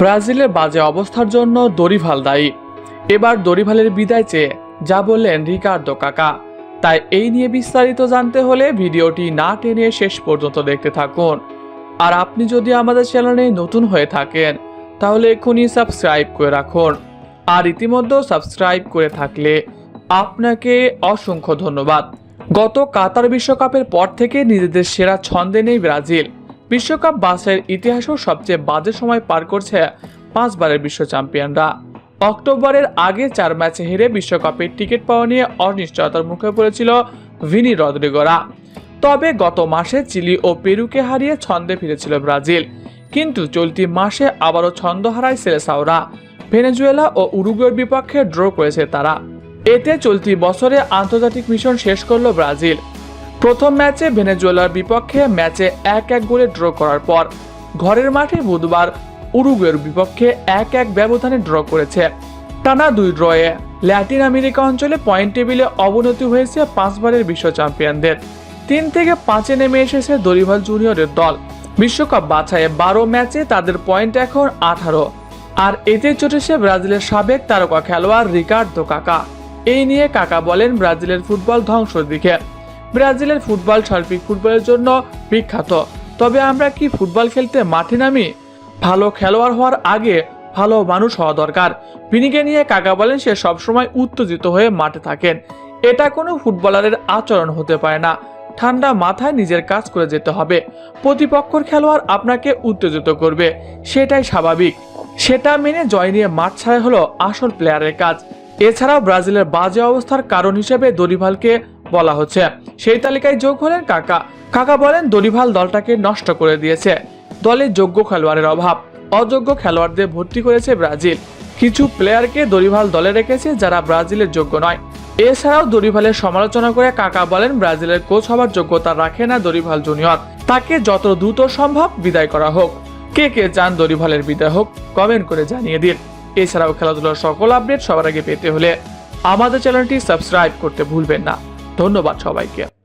ব্রাজিলের বাজে অবস্থার জন্য দরিভাল দায়ী। এবার দরিভালের বিদায় চেয়ে যা বললেন রিকার্ডো কাকা। তাই এই নিয়ে বিস্তারিত জানতে হলে ভিডিওটি না টেনে শেষ পর্যন্ত দেখতে থাকুন। আর আপনি যদি আমাদের চ্যানেলে নতুন হয়ে থাকেন, তাহলে এক্ষুনি সাবস্ক্রাইব করে রাখুন। আর ইতিমধ্যে সাবস্ক্রাইব করে থাকলে আপনাকে অসংখ্য ধন্যবাদ। গত কাতার বিশ্বকাপের পর থেকে নিজেদের সেরা ছন্দে নেই ব্রাজিল। বিশ্বকাপ বাসের ইতিহাসেও সবচেয়ে বাজে সময় পার করছে পাঁচবারের বিশ্ব চ্যাম্পিয়নরা। অক্টোবরের আগে চার ম্যাচে হেরে বিশ্বকাপের টিকিট পাওয়া নিয়ে অনিশ্চয়তার মুখে পড়েছিল ভিনি রদ্রিগোরা। তবে গত মাসে চিলি ও পেরুকে হারিয়ে ছন্দে ফিরেছিল ব্রাজিল, কিন্তু চলতি মাসে আবারও ছন্দ হারায় সেলেসাওরা। ভেনেজুয়েলা ও উরুগুয়ের বিপক্ষে ড্র করেছে তারা। এতে চলতি বছরে আন্তর্জাতিক মিশন শেষ করল ব্রাজিল। প্রথম ম্যাচে ভেনেজুয়েলার বিপক্ষে ম্যাচে এক এক গোলে ড্র করার পর ঘরের মাঠে বুধবার উরুগুয়ের বিপক্ষে এক এক ব্যবধানে ড্র করেছে। টানা দুই ড্রয়ে ল্যাটিন আমেরিকা অঞ্চলে পয়েন্ট টেবিলে অবনতি হয়েছে পাঁচবারের বিশ্ব চ্যাম্পিয়নদের। তিন থেকে পাঁচে নেমে এসেছে দরিভাল জুনিয়রের দল। বিশ্বকাপ বাছাইয়ে বারো ম্যাচে তাদের পয়েন্ট এখন আঠারো। আর এতে চটেছে ব্রাজিলের সাবেক তারকা খেলোয়াড় রিকার্ডো কাকা। এই নিয়ে কাকা বলেন ব্রাজিলের ফুটবল ধ্বংসের দিকে। ব্রাজিলের ফুটবল সার্বিক ফুটবলের জন্য বিখ্যাত। তবে আমরা কি ফুটবল খেলতে মাঠে নামি? ভালো খেলোয়াড় হওয়ার আগে ভালো মানুষ হওয়া দরকার। বিনিকে নিয়ে কাকা বলেন, সে সবসময় উত্তেজিত হয়ে মাঠে থাকেন। এটা কোনো ফুটবলারের আচরণ হতে পারে না। ঠান্ডা মাথায় নিজের কাজ করে যেতে হবে। প্রতিপক্ষর খেলোয়াড় আপনাকে উত্তেজিত করবে। সেটাই স্বাভাবিক। সেটা মেনে জয় নিয়ে মাঠ ছাড়া হলো আসল প্লেয়ারের কাজ। এছাড়াও ব্রাজিলের বাজে অবস্থার কারণ হিসেবে দরিভালকে বলা হচ্ছে, সেই তালিকায় যোগ হলেন কাকা। কাকা বলেন, দরিভাল দলটাকে নষ্ট করে দিয়েছে। দলে যোগ্য খেলোয়াড়ের অভাব। অযোগ্য খেলোয়াড়দের ভর্তি করেছে ব্রাজিল। কিছু প্লেয়ারকে দরিভাল দলে রেখেছে যারা ব্রাজিলের যোগ্য নয়। এছাড়াও দরিভালের সমালোচনা করে কাকা বলেন, ব্রাজিলের কোচ হবার যোগ্যতা রাখে না দরিভাল জুনিয়র। তাকে যত দ্রুত সম্ভব বিদায় করা হোক। কে কে চান দরিভালের বিদায় হোক, কমেন্ট করে জানিয়ে দিন। এছাড়াও খেলাধুলার সকল আপডেট সবার আগে পেতে হলে আমাদের চ্যানেলটি সাবস্ক্রাইব করতে ভুলবেন না। ধন্যবাদ সবাইকে।